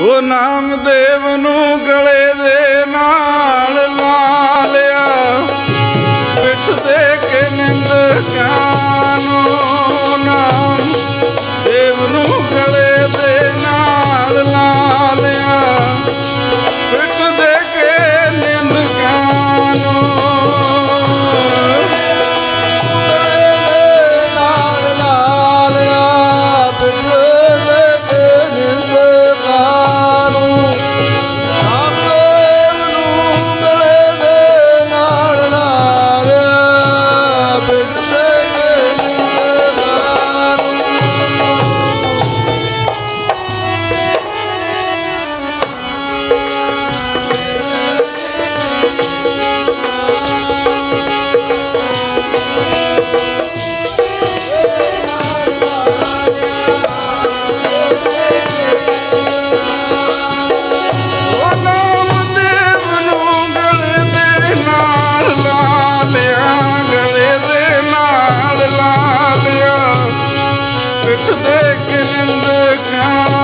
ਉਹ ਨਾਮਦੇਵ ਨੂੰ ਗਲੇ ਦੇ ਨਾਲ ਲਾ ਲਿਆ। ਪਿੱਠ ਦੇ ਕੇ ਨਿੰਦ ਕਾ देख जिंदगान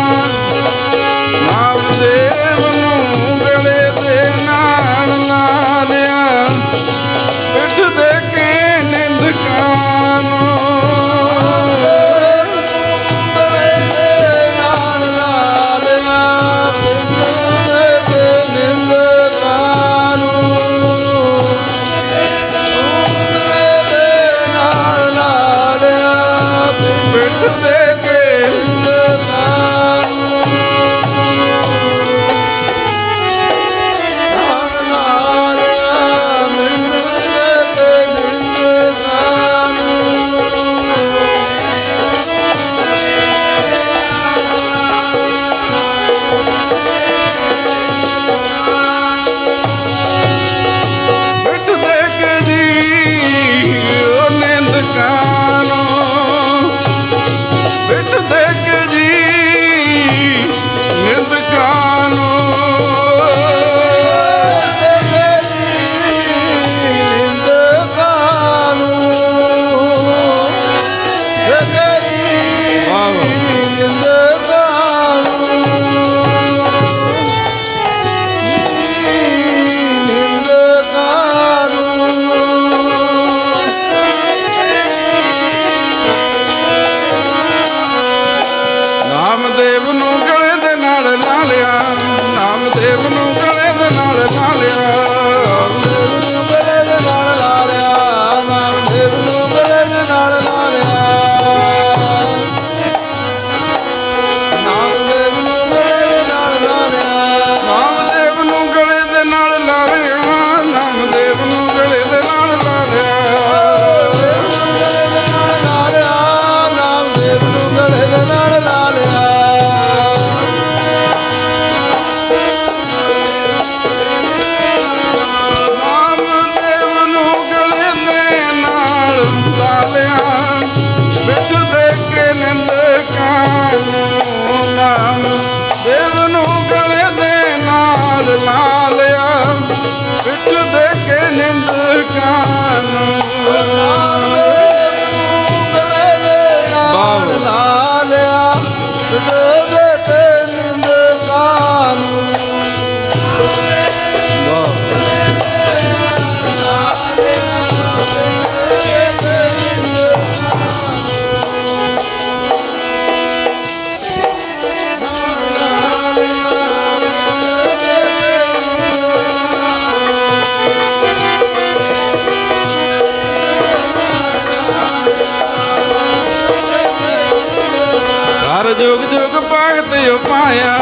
ਜੁਗ ਜੁਗ ਭਗਤ ਉਪਾਇਆ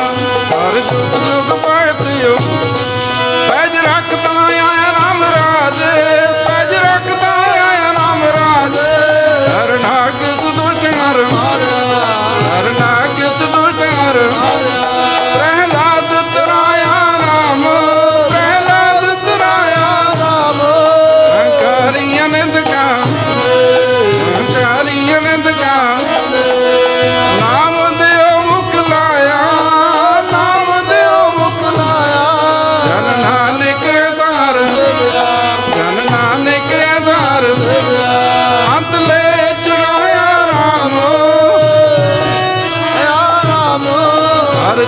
ਹਰ ਜੁਗ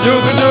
ਹਰ ਜੁਗ ਜੁਗ